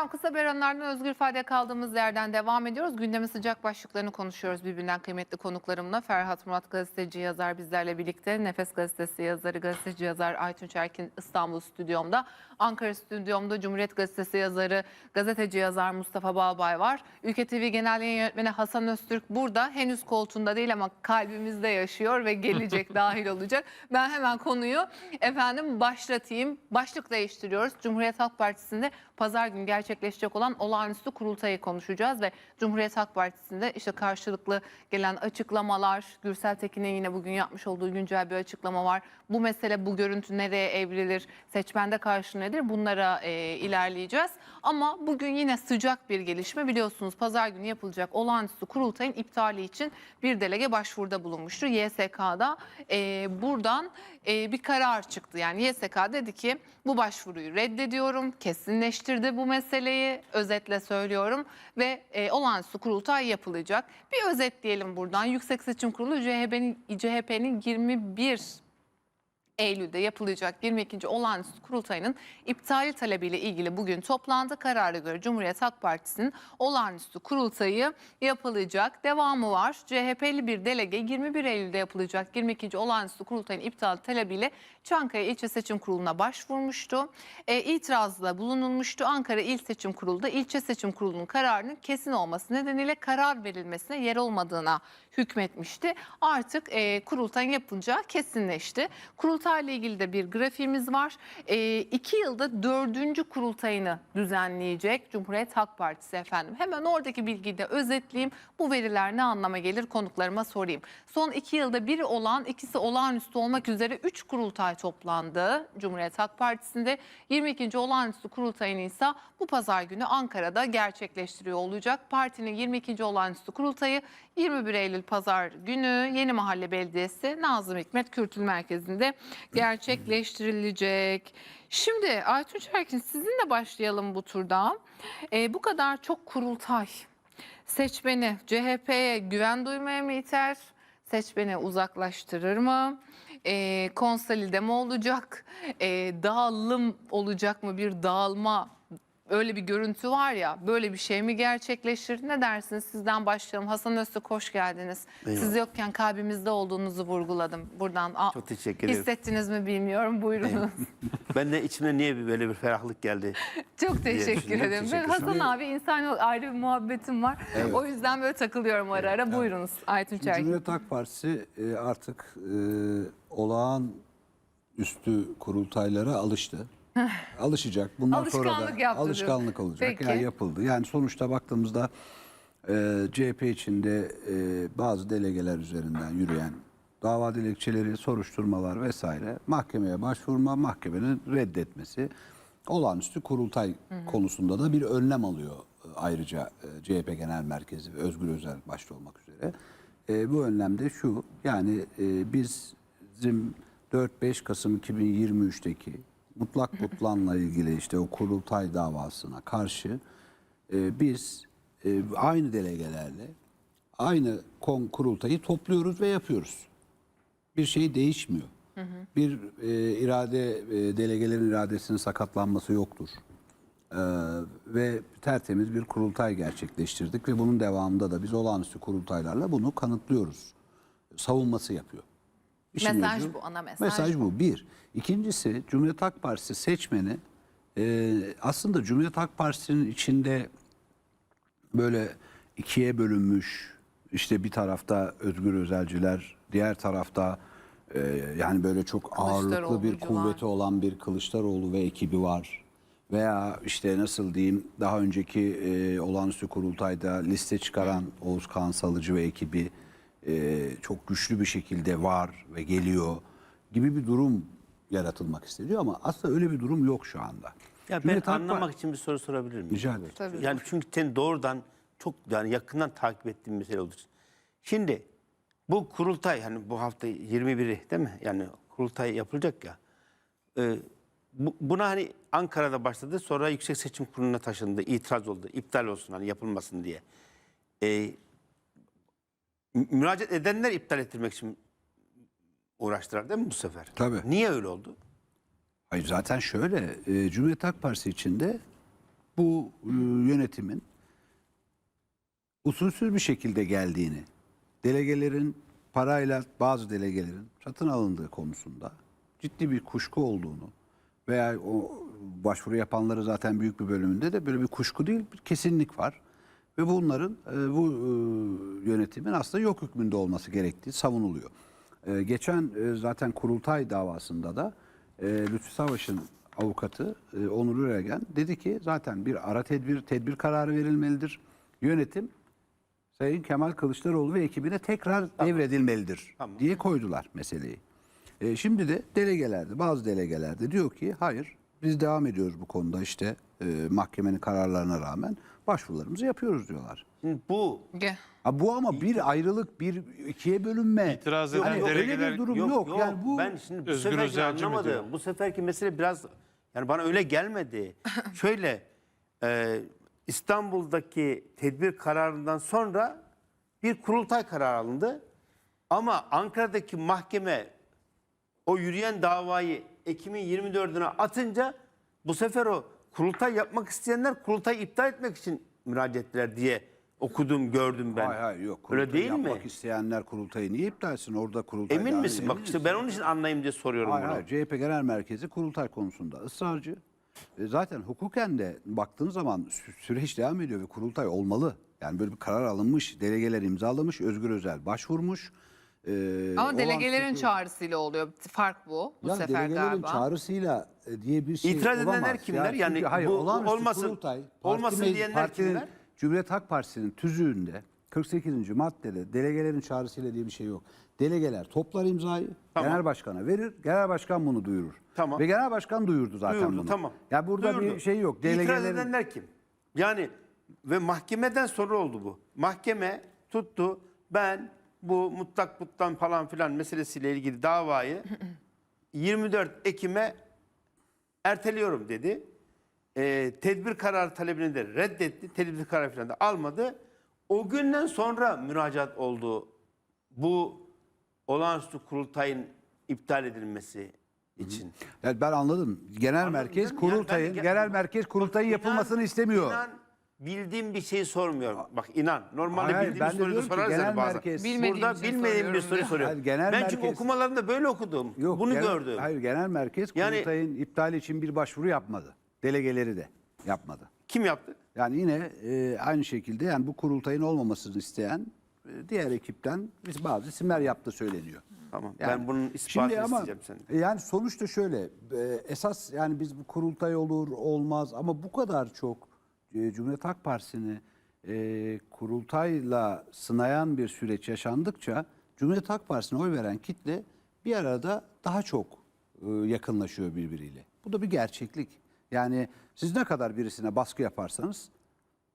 Efendim kısa bir aranlardan özgür ifade kaldığımız yerden devam ediyoruz. Gündemin sıcak başlıklarını konuşuyoruz birbirinden kıymetli konuklarımla. Ferhat Murat gazeteci yazar bizlerle birlikte. Nefes gazetesi yazarı gazeteci yazar Aytunç Erkin İstanbul stüdyomda. Ankara stüdyomda Cumhuriyet gazetesi yazarı gazeteci yazar Mustafa Balbay var. Ülke TV Genel Yayın Yönetmeni Hasan Öztürk burada. Henüz koltuğunda değil ama kalbimizde yaşıyor ve gelecek dahil olacak. Ben hemen konuyu efendim başlatayım. Başlık değiştiriyoruz. Cumhuriyet Halk Partisi'nde pazar günü gerçekleşecek olan olağanüstü kurultayı konuşacağız ve Cumhuriyet Halk Partisi'nde işte karşılıklı gelen açıklamalar, Gürsel Tekin'in yine bugün yapmış olduğu güncel bir açıklama var. Bu mesele, bu görüntü nereye evrilir, seçmende karşı nedir bunlara e, ilerleyeceğiz. Ama bugün yine sıcak bir gelişme biliyorsunuz pazar günü yapılacak olağanüstü kurultayın iptali için bir delege başvuruda bulunmuştu. YSK'da e, buradan e, bir karar çıktı. Yani YSK dedi ki bu başvuruyu reddediyorum, kesinleştirdi bu meseleyi özetle söylüyorum ve e, olağanüstü kurultay yapılacak. Bir özetleyelim buradan. Yüksek Seçim Kurulu CHP'nin CHP'nin 21 Eylül'de yapılacak 22. olağanüstü kurultayının iptali talebiyle ilgili bugün toplandı. Karara göre Cumhuriyet Halk Partisi'nin olağanüstü kurultayı yapılacak. Devamı var. CHP'li bir delege 21 Eylül'de yapılacak 22. olağanüstü kurultayın iptal talebiyle Çankaya İlçe Seçim Kurulu'na başvurmuştu. E, itirazda bulunulmuştu. Ankara İl Seçim Kurulu da ilçe seçim kurulunun kararının kesin olması nedeniyle karar verilmesine yer olmadığına hükmetmişti. Artık e, kurultayın yapılacağı kesinleşti. Kurultayla ilgili de bir grafiğimiz var. E, iki yılda dördüncü kurultayını düzenleyecek Cumhuriyet Halk Partisi efendim. Hemen oradaki bilgiyi de özetleyeyim. Bu veriler ne anlama gelir konuklarıma sorayım. Son iki yılda biri olan ikisi olağanüstü olmak üzere üç kurultay toplandı Cumhuriyet Halk Partisi'nde. 22. olağanüstü kurultayını ise bu pazar günü Ankara'da gerçekleştiriyor olacak. Partinin 22. olağanüstü kurultayı 21 Eylül pazar günü Yeni Mahalle Belediyesi Nazım Hikmet Kürtül Merkezi'nde gerçekleştirilecek. Şimdi Aytunç Erkin sizinle başlayalım bu turda. Ee, bu kadar çok kurultay seçmeni CHP'ye güven duymaya mı iter? Seçmeni uzaklaştırır mı? E, konsolide mi olacak? E, dağılım olacak mı? Bir dağılma öyle bir görüntü var ya böyle bir şey mi gerçekleşir? Ne dersiniz? Sizden başlayalım. Hasan Öztürk hoş geldiniz. Eyvallah. Siz yokken kalbimizde olduğunuzu vurguladım. Buradan Çok teşekkür ederim. hissettiniz mi bilmiyorum. Buyurunuz. Ben de içime niye bir böyle bir ferahlık geldi? Çok teşekkür ederim. Ben Teşekkür Hasan abi insan ayrı bir muhabbetim var. O yüzden böyle takılıyorum ara ara. Buyurunuz Aytunç Erkin. Cumhuriyet Halk Partisi e, artık e, olağan üstü kurultaylara alıştı. Alışacak. Bundan sonra da yaptı alışkanlık olacak. Peki. Yani yapıldı. Yani sonuçta baktığımızda e, CHP içinde e, bazı delegeler üzerinden yürüyen dava dilekçeleri, soruşturmalar vesaire mahkemeye başvurma, mahkemenin reddetmesi olağanüstü kurultay konusunda da bir önlem alıyor e, ayrıca e, CHP Genel Merkezi ve Özgür Özel başta olmak üzere. E, bu önlemde şu yani e, biz bizim 4-5 Kasım 2023'teki mutlak butlanla ilgili işte o kurultay davasına karşı e, biz e, aynı delegelerle aynı kon kurultayı topluyoruz ve yapıyoruz. Bir şey değişmiyor. Bir e, irade e, delegelerin iradesinin sakatlanması yoktur. E, ve tertemiz bir kurultay gerçekleştirdik ve bunun devamında da biz olağanüstü kurultaylarla bunu kanıtlıyoruz. Savunması yapıyor. İşin Mesaj ucu- bu, ana mesaj Mesaj bu. Bir. İkincisi Cumhuriyet Halk Partisi seçmeni e, aslında Cumhuriyet Halk Partisi'nin içinde böyle ikiye bölünmüş işte bir tarafta özgür özelciler diğer tarafta e, yani böyle çok ağırlıklı bir kuvveti olan bir Kılıçdaroğlu ve ekibi var. Veya işte nasıl diyeyim daha önceki e, olağanüstü kurultayda liste çıkaran Oğuz Kağan Salıcı ve ekibi e, çok güçlü bir şekilde var ve geliyor gibi bir durum yaratılmak isteniyor ama aslında öyle bir durum yok şu anda. Ya ben Halk anlamak Par- için bir soru sorabilir miyim? Rica ederim. Tabii. Yani çünkü sen doğrudan çok yani yakından takip ettiğim mesele olduğu için. Şimdi bu kurultay hani bu hafta 21'i değil mi? Yani kurultay yapılacak ya. Ee, bu- buna hani Ankara'da başladı sonra Yüksek Seçim Kurulu'na taşındı. itiraz oldu. iptal olsun hani yapılmasın diye. Mü- müracaat edenler iptal ettirmek için uğraştılar değil mi bu sefer? Tabii. Niye öyle oldu? Hayır zaten şöyle e, Cumhuriyet Halk Partisi içinde bu e, yönetimin usulsüz bir şekilde geldiğini, delegelerin parayla bazı delegelerin satın alındığı konusunda ciddi bir kuşku olduğunu veya o başvuru yapanları zaten büyük bir bölümünde de böyle bir kuşku değil bir kesinlik var. Ve bunların e, bu e, yönetimin aslında yok hükmünde olması gerektiği savunuluyor. E, geçen e, zaten kurultay davasında da e, Lütfü Savaş'ın avukatı e, Onur Üregen dedi ki zaten bir ara tedbir tedbir kararı verilmelidir. Yönetim Sayın Kemal Kılıçdaroğlu ve ekibine tekrar devredilmelidir Tamam. diye koydular meseleyi. E, şimdi de delegelerde bazı delegelerde diyor ki hayır biz devam ediyoruz bu konuda işte e, mahkemenin kararlarına rağmen başvurularımızı yapıyoruz diyorlar. Bu Ge- Ha, bu ama bir ayrılık, bir ikiye bölünme. İtiraz Hani eden öyle delegeler- bir durum yok. Yani bu ben şimdi bu Özgür seferki Özelci mi anlamadım. Bu seferki mesele biraz yani bana öyle gelmedi. Şöyle e, İstanbul'daki tedbir kararından sonra bir kurultay kararı alındı. Ama Ankara'daki mahkeme o yürüyen davayı Ekim'in 24'üne atınca bu sefer o kurultay yapmak isteyenler kurultayı iptal etmek için müracaat ettiler diye okudum, gördüm ben. Hayır hayır yok. Öyle değil mi? yapmak isteyenler kurultayı niye iptal etsin? Orada kurultay Emin misin? ediyor. Bak işte ben onun için anlayayım diye soruyorum Hayır bunu. hayır CHP Genel Merkezi kurultay konusunda ısrarcı. E, zaten hukuken de baktığın zaman sü- süreç devam ediyor ve kurultay olmalı. Yani böyle bir karar alınmış, delegeler imzalamış, Özgür Özel başvurmuş. E, Ama o delegelerin anki- çağrısıyla oluyor. Fark bu bu Ya sefer delegelerin galiba. çağrısıyla e, diye bir şey İtiraz olamaz. edenler kimler? Yani çünkü hayır, bu- olmasın- kurultay, olmasın me- diyenler partinin- kimler? Cumhuriyet Halk Partisi'nin tüzüğünde 48. maddede delegelerin çağrısıyla diye bir şey yok. Delegeler toplar imzayı, Tamam. genel başkana verir, genel başkan bunu duyurur. Tamam. Ve genel başkan duyurdu zaten Duyurdu, bunu. tamam. Ya burada Duyurdu. bir şey yok. İtiraz Delegelerin edenler kim? Yani ve mahkemeden sonra oldu bu. Mahkeme tuttu ben bu mutlak mutlan falan filan meselesiyle ilgili davayı 24 Ekim'e erteliyorum dedi. Ee, tedbir kararı talebini de reddetti. Tedbir kararı falan da almadı. O günden sonra müracaat oldu. Bu olağanüstü kurultayın iptal edilmesi için. Yani ben anladım. Genel Anladın merkez? Yani kurultayın, ben- genel merkez kurultayın İnan- yapılmasını istemiyor. İnan bildiğim bir şeyi sormuyorum. Bak inan. Normalde Hayır, bildiğim ben bir de soruyu da diyorum ki sorarız genel yani bazen. merkez- Bilmediğim Burada bilmediğim bir soruyorum soru diyor. soruyorum. Hayır, genel ben çünkü merkez- okumalarında böyle okudum. Bunu genel- gördüm. Hayır genel merkez Yani- kurultayın iptali için bir başvuru yapmadı. Delegeleri de yapmadı. Kim yaptı? Yani yine e, aynı şekilde yani bu kurultayın olmamasını isteyen e, diğer ekipten biz bazı isimler yaptı söyleniyor. Tamam. Yani ben bunun ispatını isteyeceğim senden. e, yani sonuçta şöyle e, esas yani biz bu kurultay olur olmaz ama bu kadar çok Cumhuriyet Halk Partisi'ni e, kurultayla sınayan bir süreç yaşandıkça Cumhuriyet Halk Partisi'ne oy veren kitle bir arada daha çok e, yakınlaşıyor birbiriyle. Bu da bir gerçeklik. Yani siz ne kadar birisine baskı yaparsanız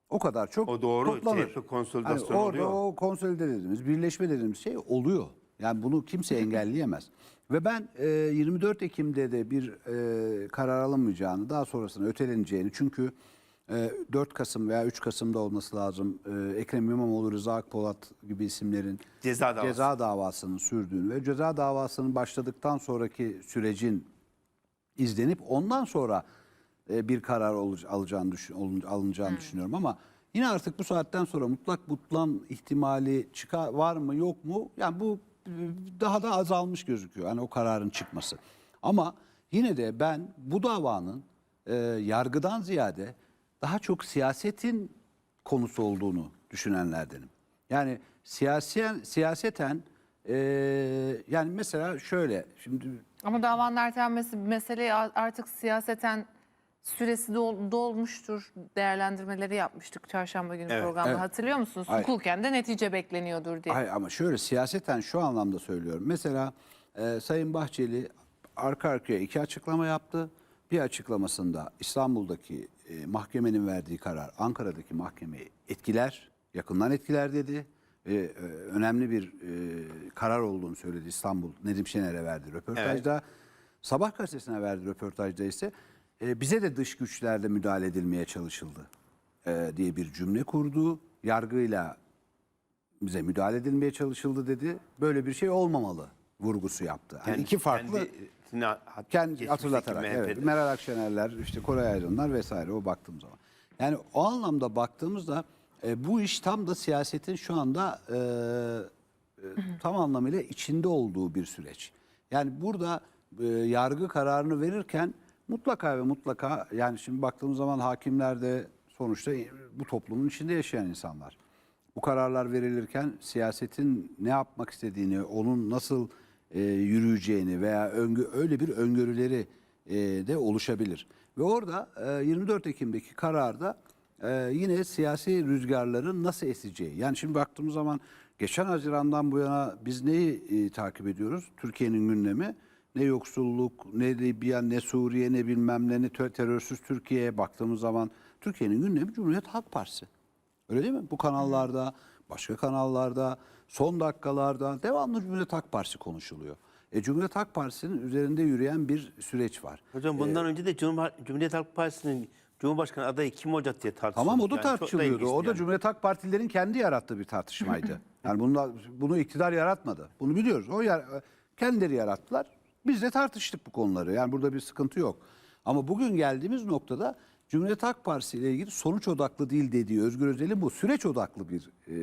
o kadar çok O doğru. toplanır. CHP konsolidasyonu Hani orada oluyor. o konsolide dediğimiz, birleşme dediğimiz şey oluyor. Yani bunu kimse engelleyemez. Ve ben e, 24 Ekim'de de bir e, karar alınmayacağını, daha sonrasında öteleneceğini çünkü 4 Kasım veya 3 Kasım'da olması lazım e, Ekrem İmamoğlu, Rıza Akpolat gibi isimlerin Ceza davası. ceza davasının sürdüğünü ve ceza davasının başladıktan sonraki sürecin izlenip ondan sonra e, bir karar alacağını düşün, alınacağını düşünüyorum ama yine artık bu saatten sonra mutlak butlan ihtimali çıkar var mı yok mu? Yani bu e, daha da azalmış gözüküyor. Hani o kararın çıkması. Ama yine de ben bu davanın e, yargıdan ziyade daha çok siyasetin konusu olduğunu düşünenlerdenim. Yani siyasiyen siyaseten e, yani mesela şöyle şimdi Ama davanın ertelenmesi meseleyi artık siyaseten süresi dol- dolmuştur değerlendirmeleri yapmıştık çarşamba günü Evet, programda. evet. Hatırlıyor musunuz? Hayır. Hukuken de netice bekleniyordur diye. Hayır ama şöyle siyaseten şu anlamda söylüyorum. Mesela e, Sayın Bahçeli arka arkaya iki açıklama yaptı. Bir açıklamasında İstanbul'daki e, mahkemenin verdiği karar Ankara'daki mahkemeyi etkiler, yakından etkiler dedi. E, e, önemli bir e, karar olduğunu söyledi İstanbul Nedim Şener'e verdiği röportajda. Sabah gazetesine verdiği röportajda ise e, bize de dış güçlerle müdahale edilmeye çalışıldı e, diye bir cümle kurdu. Yargıyla bize müdahale edilmeye çalışıldı dedi. Böyle bir şey olmamalı vurgusu yaptı. Yani iki farklı Kendisine hat- kendi geçmişteki hatırlatarak MHP'de. evet, Meral Akşenerler, işte Koray Aydınlar vesaire o baktığım zaman. Yani o anlamda baktığımızda e, bu iş tam da siyasetin şu anda e, e, tam anlamıyla içinde olduğu bir süreç. Yani burada e, yargı kararını verirken mutlaka ve mutlaka yani şimdi baktığımız zaman hakimler de sonuçta e, bu toplumun içinde yaşayan insanlar. Bu kararlar verilirken siyasetin ne yapmak istediğini, onun nasıl e, yürüyeceğini veya öngö, öyle bir öngörüleri e, de oluşabilir. Ve orada e, 24 Ekim'deki kararda e, yine siyasi rüzgarların nasıl eseceği. Yani şimdi baktığımız zaman geçen Haziran'dan bu yana biz neyi e, takip ediyoruz? Türkiye'nin gündemi ne yoksulluk, ne Libya, ne Suriye, ne bilmem ne, ne terörsüz Türkiye'ye baktığımız zaman Türkiye'nin gündemi Cumhuriyet Halk Partisi. Öyle değil mi? Bu kanallarda, başka kanallarda, son dakikalarda devamlı Cumhuriyet Halk Partisi konuşuluyor. E, Cumhuriyet Halk Partisi'nin üzerinde yürüyen bir süreç var. Hocam bundan önce de Cumhur- Cumhuriyet Halk Partisi'nin Cumhurbaşkanı adayı kim olacak diye tartışıldı. Tamam o da Yani tartışılıyordu. ilginçti O da yani. Cumhuriyet Halk Partililerin kendi yarattığı bir tartışmaydı. yani bunu, bunu iktidar yaratmadı. Bunu biliyoruz. O yer, kendileri yarattılar. Biz de tartıştık bu konuları. Yani burada bir sıkıntı yok. Ama bugün geldiğimiz noktada Cumhuriyet Halk Partisi ile ilgili sonuç odaklı değil dediği Özgür Özel'in bu süreç odaklı bir e,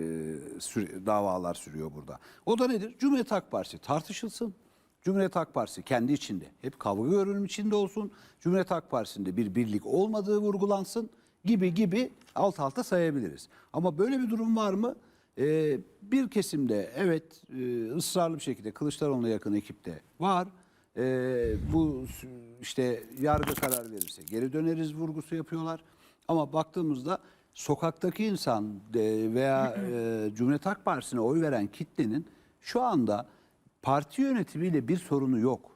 süre- davalar sürüyor burada. O da nedir? Cumhuriyet Halk Partisi tartışılsın. Cumhuriyet Halk Partisi kendi içinde hep kavga görünüm içinde olsun. Cumhuriyet Halk Partisi'nde bir birlik olmadığı vurgulansın gibi gibi alt alta sayabiliriz. Ama böyle bir durum var mı? Ee, bir kesimde evet e, ısrarlı bir şekilde Kılıçdaroğlu'na yakın ekipte var. Ee, bu işte yargı karar verirse geri döneriz vurgusu yapıyorlar. Ama baktığımızda sokaktaki insan e, veya e, Cumhuriyet Halk Partisi'ne oy veren kitlenin şu anda parti yönetimiyle bir sorunu yok.